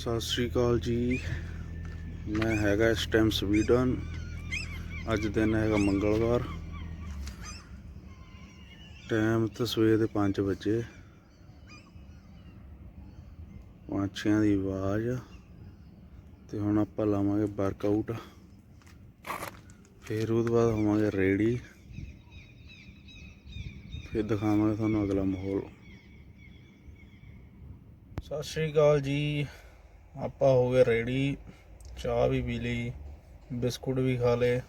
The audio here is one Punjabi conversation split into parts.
ਸਤਿ ਸ਼੍ਰੀ ਅਕਾਲ ਜੀ। ਮੈਂ ਹੈਗਾ ਇਸ ਟਾਈਮ ਸਵੀਡਨ। ਅੱਜ ਦਿਨ ਹੈਗਾ ਮੰਗਲਵਾਰ। ਟਾਈਮ ਤਾਂ ਸਵੇਰ ਦੇ 5 ਵਜੇ। ਪੰਛੀਆਂ ਦੀ ਆਵਾਜ਼। ਤੇ ਹੁਣ ਆਪਾਂ ਲਾਵਾਂਗੇ ਵਰਕਆਊਟ ਫਿਰ ਉਹਦੇ ਬਾਅਦ ਹੋਵਾਂਗੇ ਰੈਡੀ ਫਿਰ ਦਿਖਾਵਾਂਗੇ ਤੁਹਾਨੂੰ ਅਗਲਾ ਮਾਹੌਲ। ਸਤਿ ਸ਼੍ਰੀ ਅਕਾਲ ਜੀ। ਆਪਾਂ ਹੋ ਗਏ ਰੈਡੀ, ਚਾਹ ਵੀ ਪੀ ਲਈ, ਬਿਸਕੁਟ ਵੀ ਖਾ ਲਏ।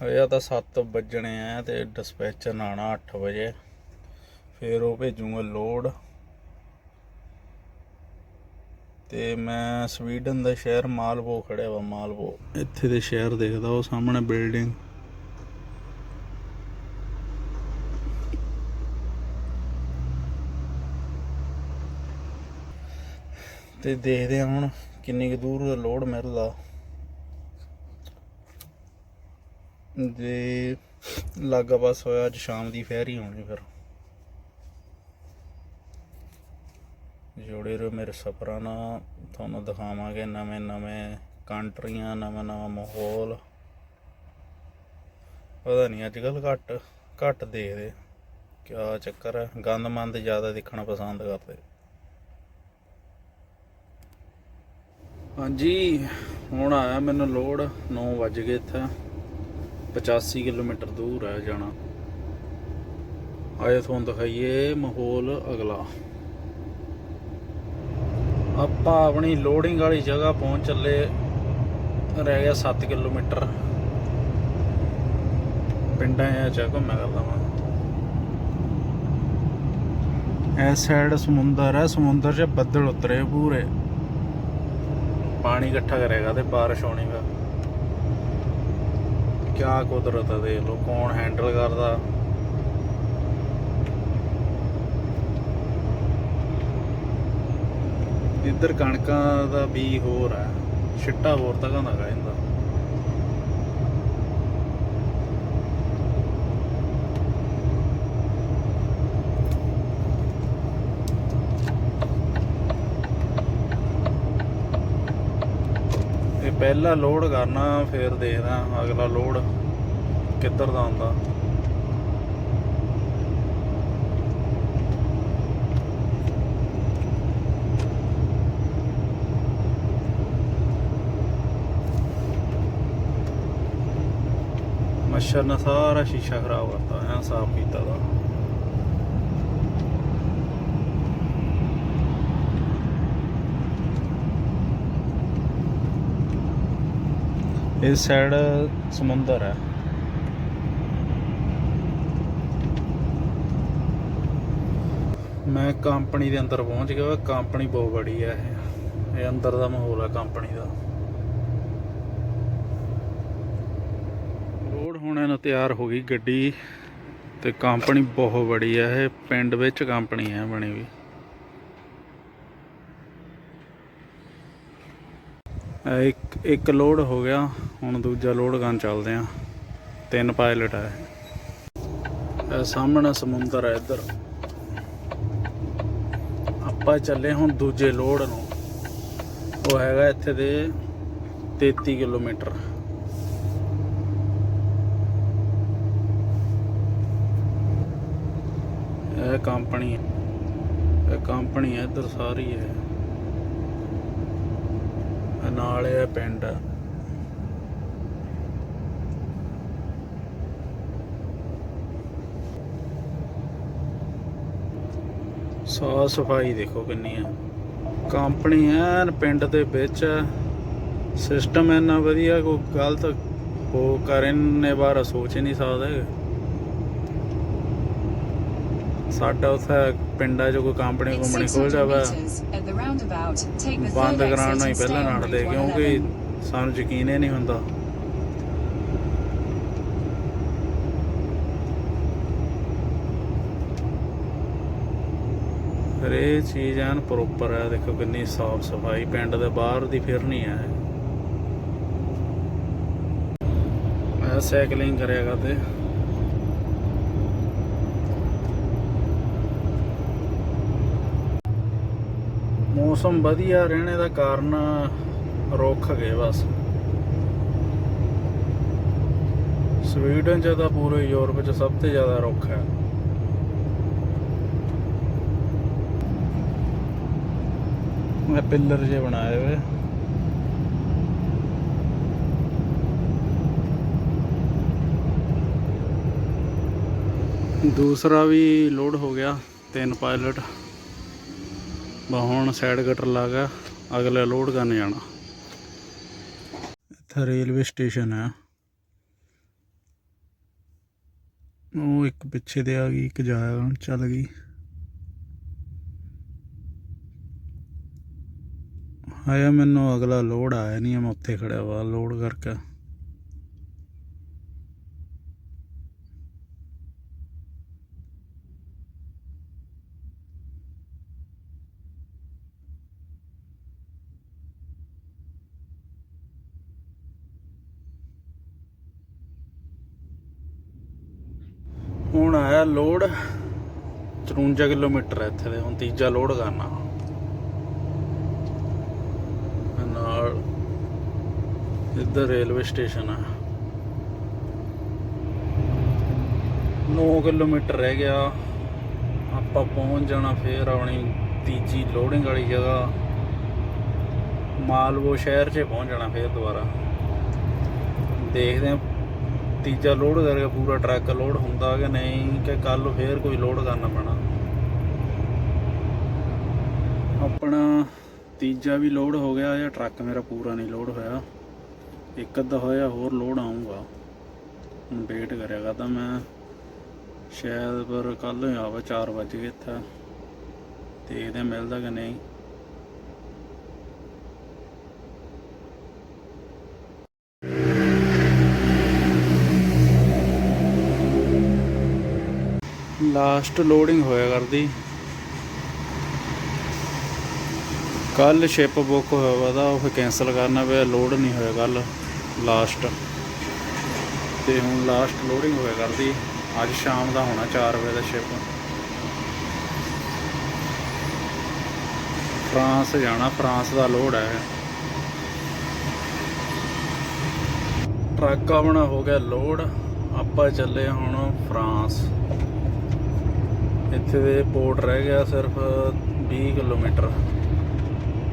ਅਜੇ ਤਾਂ 7 ਵੱਜਣੇ ਆ ਤੇ ਡਿਸਪੈਚਰ ਆਣਾ 8 ਵਜੇ, ਫਿਰ ਉਹ ਭੇਜੂਗਾ ਲੋਡ ਤੇ ਮੈਂ ਸਵੀਡਨ ਦਾ ਸ਼ਹਿਰ ਮਾਲਬੋ ਖੜਿਆ ਵਾ ਮਾਲਬੋ ਇੱਥੇ ਦੇ ਸ਼ਹਿਰ ਦੇਖਦਾ ਉਹ ਸਾਹਮਣੇ ਬਿਲਡਿੰਗ ਤੇ ਦੇਖਦੇ ਹਾਂ ਹੁਣ ਕਿੰਨੀ ਕੁ ਦੂਰ ਲੋਡ ਮਿਲਦਾ ਜੇ ਲਾਗਾ ਬਸ ਹੋਇਆ ਅੱਜ ਸ਼ਾਮ ਦੀ, ਫੈਰੀ ਹੋਣੀ ਫਿਰ। ਜੋੜੇ ਰਹੋ ਮੇਰੇ ਸਫਰਾਂ ਨਾਲ, ਤੁਹਾਨੂੰ ਦਿਖਾਵਾਂਗੇ ਨਵੇਂ ਨਵੇਂ ਕੰਟਰੀਆਂ, ਨਵਾਂ ਨਵਾਂ ਮਾਹੌਲ। ਪਤਾ ਨਹੀਂ ਅੱਜ ਕੱਲ ਘੱਟ ਘੱਟ ਦੇਖਦੇ। ਕਿਆ ਚੱਕਰ ਹੈ ਗੰਦ ਮੰਦ ਜ਼ਿਆਦਾ ਦੇਖਣਾ ਪਸੰਦ ਕਰਦੇ। ਹਾਂਜੀ, ਹੁਣ ਆਇਆ ਮੈਨੂੰ ਲੋਡ 9 ਵਜ ਗਏ ਇੱਥੇ। 85 ਕਿਲੋਮੀਟਰ ਦੂਰ ਹੈ ਜਾਣਾ। ਆਏ ਤੁਹਾਨੂੰ ਦਿਖਾਈਏ ਮਾਹੌਲ ਅਗਲਾ। ਆਪਾਂ ਆਪਣੀ ਲੋਡਿੰਗ ਵਾਲੀ ਜਗ੍ਹਾ ਪਹੁੰਚ ਚੱਲੇ। ਰਹਿ ਗਿਆ 7 ਕਿਲੋਮੀਟਰ। ਪਿੰਡਾਂ ਆ ਜਾ ਘੁੰਮਿਆ ਕਰਦਾ ਮੈਂ ਇਸ ਸਾਈਡ ਸਮੁੰਦਰ ਹੈ, ਸਮੁੰਦਰ 'ਚ ਬੱਦਲ ਉਤਰੇ ਪੂਰੇ। ਪਾਣੀ ਇਕੱਠਾ ਕਰੇਗਾ ਤੇ ਬਾਰਿਸ਼ ਹੋਣੀ ਵਾ ਕਿਆ ਕੁਦਰਤ ਹੈ ਦੇਖ ਲੋ ਕੌਣ ਹੈਂਡਲ ਕਰਦਾ? ਇੱਧਰ ਕਣਕਾਂ ਦਾ ਬੀ ਹੋਰ ਹੈ ਛਿੱਟਾ ਹੋਰ ਤੱਕ ਹੁੰਦਾ ਗਾ ਇਹਦਾ? ਪਹਿਲਾਂ ਲੋਡ ਕਰਨਾ, ਫਿਰ ਦੇਖਦਾ ਅਗਲਾ ਲੋਡ ਕਿੱਧਰ ਦਾ ਆਉਂਦਾ ਮੱਛਰ ਨੇ ਸਾਰਾ ਸ਼ੀਸ਼ਾ ਖਰਾਬ ਕਰਤਾ, ਐ ਸਾਫ਼ ਕੀਤਾ ਦਾ ਇਸ ਸਾਈਡ ਸਮੁੰਦਰ ਹੈ। ਮੈਂ ਕੰਪਨੀ ਦੇ ਅੰਦਰ ਪਹੁੰਚ ਗਿਆ ਕੰਪਨੀ ਬਹੁਤ ਬੜੀ ਹੈ ਇਹ। ਇਹ ਅੰਦਰ ਦਾ ਮਾਹੌਲ ਹੈ ਕੰਪਨੀ ਦਾ। ਰੋਡ ਹੋਣੇ ਨੂੰ ਤਿਆਰ ਹੋ ਗਈ ਗੱਡੀ ਤੇ ਕੰਪਨੀ ਬਹੁਤ ਬੜੀ ਹੈ ਇਹ ਪਿੰਡ ਵਿੱਚ ਕੰਪਨੀ ਹੈ ਬਣੀ ਵੀ ਇੱਕ ਇੱਕ ਲੋਡ ਹੋ ਗਿਆ। ਹੁਣ ਦੂਜਾ ਲੋਡ ਗਨ ਚੱਲਦੇ ਆ। ਤਿੰਨ ਪਾਇਲਟ ਹੈ ਇਹ। ਸਾਹਮਣੇ ਸਮੁੰਦਰ ਹੈ ਇੱਧਰ। ਆਪਾਂ ਚੱਲੇ ਹੁਣ ਦੂਜੇ ਲੋਡ ਨੂੰ। ਉਹ ਹੈਗਾ ਇੱਥੇ ਦੇ 33 ਕਿਲੋਮੀਟਰ। ਇਹ ਕੰਪਨੀ ਇਹ ਕੰਪਨੀ ਹੈ ਇੱਧਰ ਸਾਰੀ ਹੈ ਨਾਲ ਇਹ ਪਿੰਡ ਆ। ਸਾਫ਼ ਸਫ਼ਾਈ ਦੇਖੋ ਕਿੰਨੀ ਆ। ਕੰਪਨੀ ਐਨ ਪਿੰਡ ਦੇ ਵਿੱਚ ਸਿਸਟਮ ਇੰਨਾ ਵਧੀਆ ਕੋਈ ਗਲਤ ਹੋ ਕਰਨ ਨੇ ਬਾਹਰ ਸੋਚ ਹੀ ਨਹੀਂ ਸਕਦੇ। ਸਾਡਾ ਉੱਥੇ ਪਿੰਡਾਂ 'ਚ ਕੋਈ ਕੰਪਨੀ ਕੰਪਨੀ 600 ਖੋਲ ਜਾਵੇ। ਬੰਦ ਕਰਾਉਣ ਨੂੰ ਹੀ ਪਹਿਲਾਂ ਨਾੜਦੇ Route ਕਿਉਂਕਿ 111. ਸਾਨੂੰ ਯਕੀਨ ਹੀ ਨਹੀਂ ਹੁੰਦਾ। ਹਰੇ ਚੀਜ਼ ਐਨ ਪ੍ਰੋਪਰ ਹੈ। ਦੇਖੋ ਕਿੰਨੀ ਸਾਫ਼ ਸਫ਼ਾਈ, ਪਿੰਡ ਦੇ ਬਾਹਰ ਦੀ ਫਿਰ ਨਹੀਂ ਹੈ। ਮੈਂ ਸਾਈਕਲਿੰਗ ਕਰਿਆਗਾ ਤੇ ਮੌਸਮ ਵਧੀਆ ਰਹਿਣੇ ਦਾ ਕਾਰਨ ਰੁੱਖ ਗਏ ਬਸ। ਸਵੀਡਨ ਚ ਤਾਂ ਪੂਰੇ ਯੂਰਪ ਚ ਸਭ ਤੋਂ ਜ਼ਿਆਦਾ ਰੁੱਖ ਹੈ। ਮੈਂ ਪਿੱਲਰ ਜੇ ਬਣਾਏ ਹੋਏ ਦੂਸਰਾ ਵੀ ਲੋਡ ਹੋ ਗਿਆ, ਤਿੰਨ ਪਾਇਲਟ। ਬਾ ਹੁਣ ਸਾਈਡ ਕਟਰ ਲਾ ਗਿਆ ਅਗਲੇ ਲੋਡ ਕਰਨ ਜਾਣਾ। ਇੱਥੇ ਰੇਲਵੇ ਸਟੇਸ਼ਨ ਹੈ। ਉਹ ਇੱਕ ਪਿੱਛੇ ਦੇ ਆ ਗਈ, ਇੱਕ ਜਾਇਆ ਚੱਲ ਗਈ। ਆਇਆ ਮੈਨੂੰ ਅਗਲਾ ਲੋਡ ਆਇਆ ਨਹੀਂ ਮੈਂ ਉੱਥੇ ਖੜਿਆ ਵਾ ਲੋਡ ਕਰਕੇ। ਹੁਣ ਆਇਆ ਲੋਡ 54 ਕਿਲੋਮੀਟਰ ਹੈ ਇੱਥੇ ਦੇ, ਹੁਣ ਤੀਜਾ ਲੋਡ ਕਰਨਾ ਨਾਲ ਇੱਧਰ ਰੇਲਵੇ ਸਟੇਸ਼ਨ ਆ। 9 ਕਿਲੋਮੀਟਰ ਰਹਿ ਗਿਆ। ਆਪਾਂ ਪਹੁੰਚ ਜਾਣਾ ਫੇਰ ਆਪਣੀ ਤੀਜੀ ਲੋਡਿੰਗ ਵਾਲੀ ਜਗ੍ਹਾ। ਮਾਲਵੋ ਸ਼ਹਿਰ 'ਚ ਪਹੁੰਚ ਜਾਣਾ ਫੇਰ ਦੁਬਾਰਾ। ਦੇਖਦੇ ਹਾਂ ਤੀਜਾ ਲੋਡ ਕਰਕੇ ਪੂਰਾ ਟਰੱਕ ਲੋਡ ਹੁੰਦਾ ਕਿ ਨਹੀਂ ਕਿ ਕੱਲ ਫੇਰ ਕੋਈ ਲੋਡ ਕਰਨਾ ਪੈਣਾ। ਆਪਣਾ ਤੀਜਾ ਵੀ ਲੋਡ ਹੋ ਗਿਆ ਜਾਂ ਟਰੱਕ ਮੇਰਾ ਪੂਰਾ ਨਹੀਂ ਲੋਡ ਹੋਇਆ। ਇੱਕ ਅੱਧਾ ਹੋਇਆ, ਹੋਰ ਲੋਡ ਆਊਗਾ। ਹੁਣ ਵੇਟ ਕਰਿਆ ਕਰਦਾ ਮੈਂ। ਸ਼ਾਇਦ ਪਰ ਕੱਲ ਹੀ ਆਵੇ 4 ਵਜੇ ਗਏ ਇੱਥੇ। ਦੇਖਦੇ ਹਾਂ, ਮਿਲਦਾ ਕਿ ਨਹੀਂ। ਲਾਸਟ ਲੋਡਿੰਗ ਹੋਇਆ ਕਰਦੀ। ਕੱਲ ਸ਼ਿਪ ਬੁੱਕ ਹੋਇਆ ਵਾ ਤਾਂ ਉਹ ਫਿਰ ਕੈਨਸਲ ਕਰਨਾ ਪਿਆ ਲੋਡ ਨਹੀਂ ਹੋਇਆ ਕੱਲ ਲਾਸਟ। ਤੇ ਹੁਣ ਲਾਸਟ ਲੋਡਿੰਗ ਹੋਇਆ ਕਰਦੀ। ਅੱਜ ਸ਼ਾਮ ਦਾ ਹੋਣਾ 4 ਵਜੇ ਦਾ ਸ਼ਿਪ ਫਰਾਂਸ ਜਾਣਾ, ਫਰਾਂਸ ਦਾ ਲੋਡ ਹੈ। ਟਰੱਕ ਆਪਣਾ ਹੋ ਗਿਆ ਲੋਡ। ਆਪਾਂ ਚੱਲੇ ਹੁਣ ਫਰਾਂਸ। ਇੱਥੇ ਦੇ ਪੋਰਟ ਰਹਿ ਗਿਆ ਸਿਰਫ 20 ਕਿਲੋਮੀਟਰ।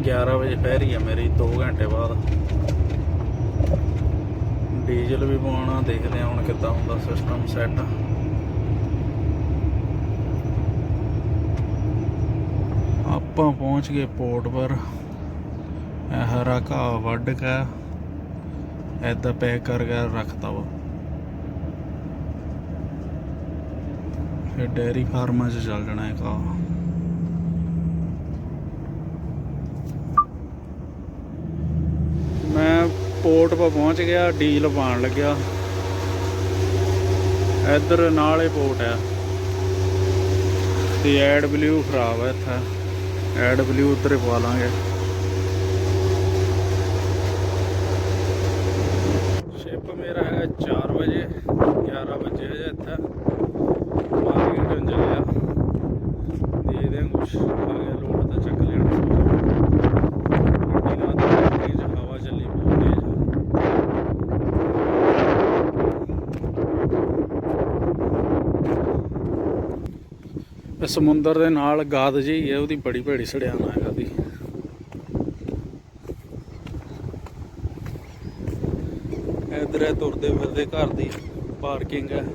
11 ਵਜੇ ਫੈਰੀ ਆ ਮੇਰੀ 2 ਘੰਟੇ ਬਾਅਦ। ਡੀਜ਼ਲ ਵੀ ਪਾਉਣਾ ਦੇਖਦੇ ਹਾਂ ਹੁਣ ਕਿੱਦਾਂ ਹੁੰਦਾ ਸਿਸਟਮ ਸੈੱਟ ਆਪਾਂ ਪਹੁੰਚ ਗਏ ਪੋਰਟ ਪਰ। ਇਹ ਹਰਾ ਘਾਹ ਵੱਢ ਕੇ ਐਦਾਂ ਪੈਕ ਕਰਕੇ ਰੱਖਤਾ ਵਾ। ਫਿਰ ਡੈਰੀ ਫਾਰਮਾਂ 'ਚ ਚੱਲ ਜਾਣਾ ਹੈ ਘਾਹ ਮੈਂ ਪੋਰਟ 'ਪਾ ਪਹੁੰਚ ਗਿਆ, ਡੀਜ਼ਲ ਪਾਣ ਲੱਗਿਆ। ਇੱਧਰ ਨਾਲ ਹੀ ਪੋਰਟ ਹੈ ਤੇ ਐਡ ਬਲੂ ਖਰਾਬ ਹੈ ਇੱਥੇ। ਐਡ ਬਲੂ ਉੱਤਰੇ ਪਾ ਲਾਂਗੇ। ਸ਼ਿਪ ਮੇਰਾ ਹੈਗਾ 4 ਵਜੇ 11 ਵਜੇ ਹੈ ਇੱਥੇ। ਮਾਰਕੀਟ ਚੱਲਿਆ। ਦੇਖਦੇ ਹਾਂ ਕੁਛ ਆ ਗਿਆ ਲੋਡ ਤਾਂ ਚੱਕ ਲੈਣਾ ਗੱਡੀ ਨਾਲ ਤਾਂ ਤੇਜ਼ ਹਵਾ ਚੱਲੀ ਬਹੁਤ ਤੇਜ਼ ਇਹ ਸਮੁੰਦਰ ਦੇ ਨਾਲ ਗਾਦ ਜਿਹੀ ਹੈ, ਉਹਦੀ ਬੜੀ ਭੈੜੀ ਸੜਿਆਣਾ ਹੈਗਾ ਦੀ ਇਧਰ ਹੈ, ਤੁਰਦੇ ਫਿਰਦੇ ਘਰ ਦੀ ਪਾਰਕਿੰਗ ਹੈ।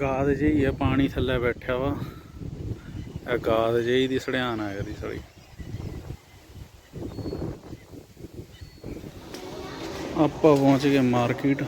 ਗਾਦ ਜਿਹੀ ਹੈ, ਪਾਣੀ ਥੱਲੇ ਬੈਠਿਆ ਵਾ। ਇਹ ਗਾਦ ਜਿਹੀ ਦੀ ਸੜਿਆਣ ਆ ਇਹਦੀ ਸਾਲੀ। ਆਪਾਂ ਪਹੁੰਚ ਗਏ ਮਾਰਕੀਟ।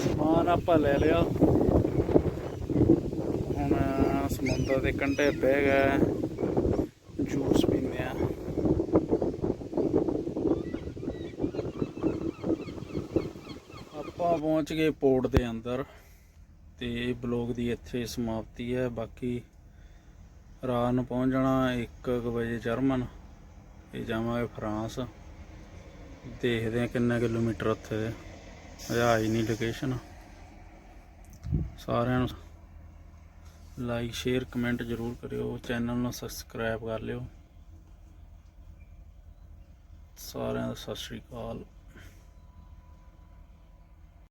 ਸਮਾਨ ਆਪਾਂ ਲੈ ਲਿਆ ਹੁਣ ਦਰਖਤਾਂ ਦੇ ਕੰਢੇ ਬਹਿ ਗਏ ਜੂਸ ਪੀਂਦੇ ਆ ਆਪਾਂ ਪਹੁੰਚ ਗਏ ਪੋਰਟ ਦੇ ਅੰਦਰ ਤੇ ਬਲੌਗ ਦੀ ਇੱਥੇ ਸਮਾਪਤੀ ਹੈ। ਬਾਕੀ ਰਾਤ ਨੂੰ ਪਹੁੰਚ ਜਾਣਾ 1 ਵਜੇ ਜਰਮਨ। ਤੇ ਜਾਵਾਂਗੇ ਫਰਾਂਸ। ਦੇਖਦੇ ਆ ਕਿੰਨੇ ਕਿਲੋਮੀਟਰ ਉੱਥੇ ਦੇ। ਅਜੇ ਨਹੀਂ ਲੋਕੇਸ਼ਨ ਸਾਰਿਆਂ ਨੂੰ ਲਾਈਕ ਸ਼ੇਅਰ ਕਮੈਂਟ ਜ਼ਰੂਰ ਕਰਿਓ ਚੈਨਲ ਨੂੰ ਸਬਸਕ੍ਰਾਈਬ ਕਰ ਲਿਓ। ਸਾਰਿਆਂ ਦਾ ਸਤਿ ਸ਼੍ਰੀ ਅਕਾਲ।